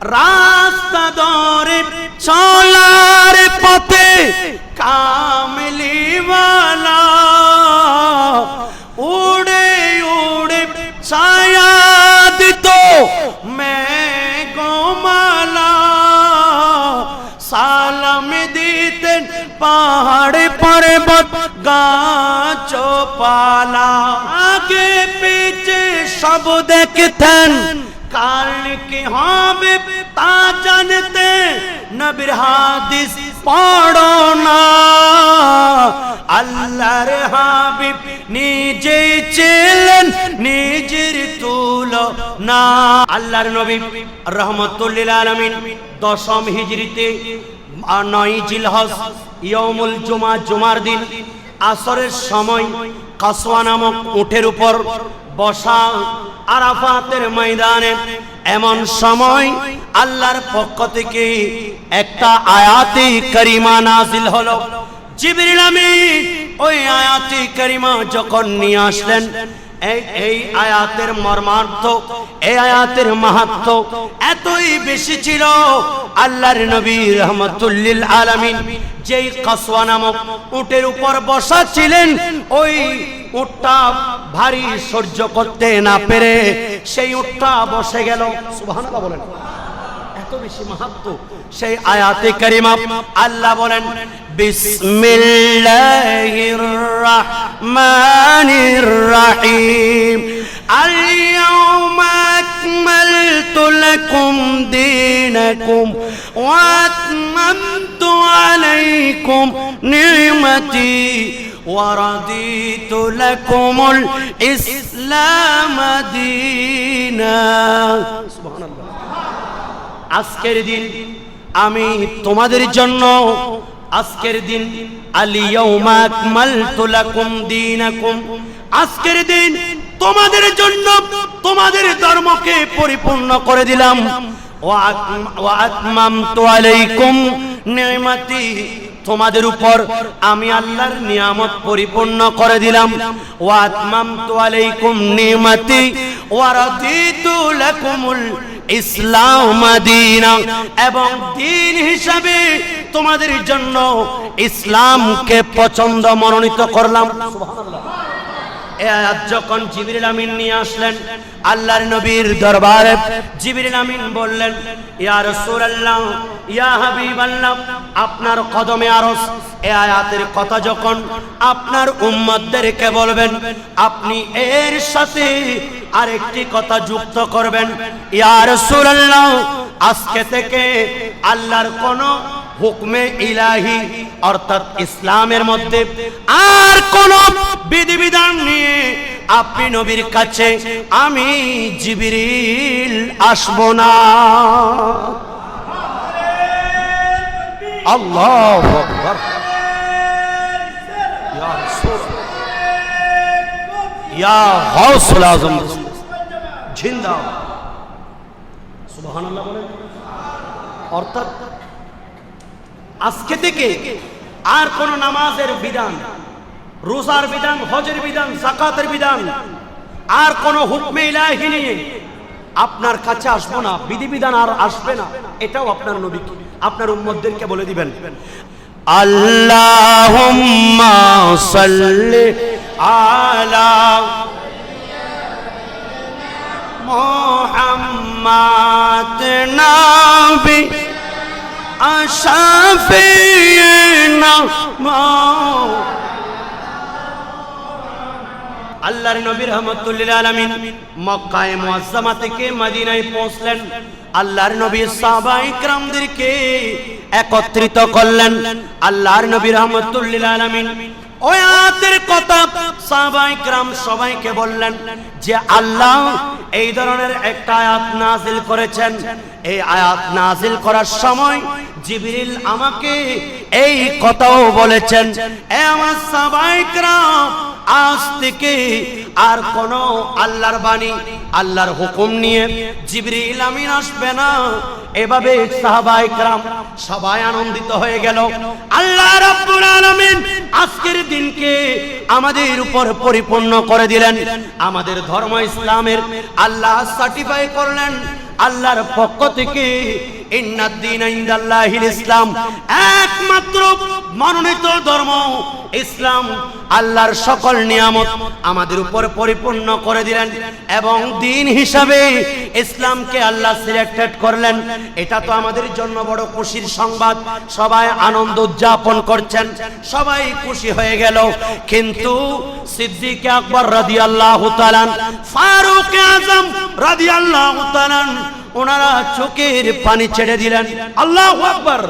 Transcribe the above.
রাস্তা দরে চলার পথে কামলিওয়ালা উড়ে উড়ে ছায়া দিত মেঘমালা। সালাম দিতেন পাহাড় পর্বত গাছ পালা আগে পিছে সব দেখতেন। কি হবে তা জানতে নবীর হাদিস পড়ো না। আল্লাহর হাবিব নিজে ছিলেন, নিজের তুল না আল্লাহর নবী রহমতুল্লিল আলমিন দশম হিজরিতে আর নয় জিলহজ ইয়মুল জুমা জুমার দিন আসরের সময় কাসওয়া নামক উঠের উপর বসা আরাফাতের ময়দানে এমন সময় আল্লাহর পক্ষ থেকে একটা আয়াতি করিমা নাজিল হলো। জিবরিল ওই আয়াতি করিমা যখন নিয়ে আসলেন, এই এই আয়াতের মর্মার্থ, এই আয়াতের মাহাত্ম এতই বেশি ছিল আল্লাহর নবী রহমতুল্লিল আলামিন যেই কাসওয়া নামক উটের উপর বসা ছিলেন, ওই উটটা ভারী সহ্য করতে না পেরে সেই উটটা বসে গেল সুবহানাল্লাহ বলেন এত বেশি মাহাত্ম সেই আয়াতে কারিমা আল্লাহ বলেন বিসমিল্লাহির রহমানির রহিম اليوم أكملت لكم دينكم وأتممت عليكم نعمتي ورضيت لكم الإسلام دينا سبحان الله আজকের দিন আমি তোমাদের জন্য আজকের দিন আলিয়াউমা আকমালতু লাকুম দীনাকুম আজকের দিন তোমাদের জন্য তোমাদের ধর্মকে পরিপূর্ণ করে দিলাম ওয়া আতম- ওয়া আতমামতু আলাইকুম নি'মাতি তোমাদের উপর আমি আল্লাহর নিয়ামত পরিপূর্ণ করে দিলাম। ওয়া আতমামতু আলাইকুম নি'মাতি ওয়া রাদিতু লাকুমুল ইসলাম এবং দিন হিসাবে তোমাদের জন্য ইসলামকে পছন্দ মনোনীত করলাম। এ যখন আমিন নিয়ে আসলেন, আল্লাহর নবীর দরবারে আমিন বললেন, ইয়া রাসূলুল্লাহ, ইয়া হাবিবাল্লাহ, আপনার কদমে আরস, এ আয়াতের কথা যখন আপনার উম্মতদেরকে বলবেন, আপনি এর সাথে আরেকটি কথা যুক্ত করবেন, ইয়া রাসূলুল্লাহ, আজকে থেকে আল্লাহর কোন হুকমে ইলাহি, অর্থাৎ ইসলামের মধ্যে আর কোন নিয়ে আপনি নবীর কাছে, আমি জিবিরিল আসব না। আল্লাহ অর্থাৎ আজকে থেকে আর কোন নামাজের বিধান রোজার বিধান, হজের বিধান, জাকাতের বিধান। আর কোন হুকমে ইলাহি নিয়ে আপনার কাছে আসব না, বিধিবিধান আর আসবে না। এটাও আপনার নবী আপনার উম্মতদেরকে বলে দিবেন। আল্লাহুম্মা সাল্লি আলা মোহাম্মদ নবী আশাফিনা আল্লাহর নবী রহমতুল্লিল আলামিন মক্কায় মুআজ্জামা থেকে মদিনায় পৌঁছলেন। আল্লাহর নবী সাহাবায়ে ইকরামদেরকে একত্রিত করলেন। আল্লাহর নবী রহমতুল্লিল আলামিন ওই আয়াতের কথা সাহাবায়ে ইকরাম সবাইকে বললেন যে, আল্লাহ এই ধরনের একটা আয়াত নাজিল করেছেন। এই আয়াত নাজিল করার সময় জিবরিল আমাকে এই কথাও বলেছেন। এ আমার সাহাবায়ে ইকরাম আজ থেকে আর কোন আল্লাহর বাণী আল্লাহর হুকুম নিয়ে জিবরিল আমিন আসবে না এভাবে সাহাবায়ে کرام সবাই আনন্দিত হয়ে গেল আল্লাহ রাব্বুল আলামিন আজকের দিনকে আমাদের উপর পরিপূর্ণ করে দিলেন আমাদের ধর্ম ইসলামের আল্লাহ সার্টিফাই করলেন আল্লাহর পক্ষ থেকে ইন্নাদ্দিন ইনদাল্লাহিল ইসলাম একমাত্র মনোনীত ধর্ম ইসলাম। আল্লাহর সকল নিয়ামত আমাদের উপর পরিপূর্ণ করে দিলেন এবং দিন হিসাবে ইসলামকে আল্লাহ সিলেক্টেড করলেন। এটা তো আমাদের জন্য বড় খুশির সংবাদ। সবাই আনন্দ উদযাপন করছেন। সবাই খুশি হয়ে গেল। কিন্তু সিদ্দিক আকবর রাদিয়াল্লাহু তাআলা, ফারুক আজম রাদিয়াল্লাহু তাআলা ওনারা চোখের পানি ছেড়ে দিলেন। আল্লাহ আকবার।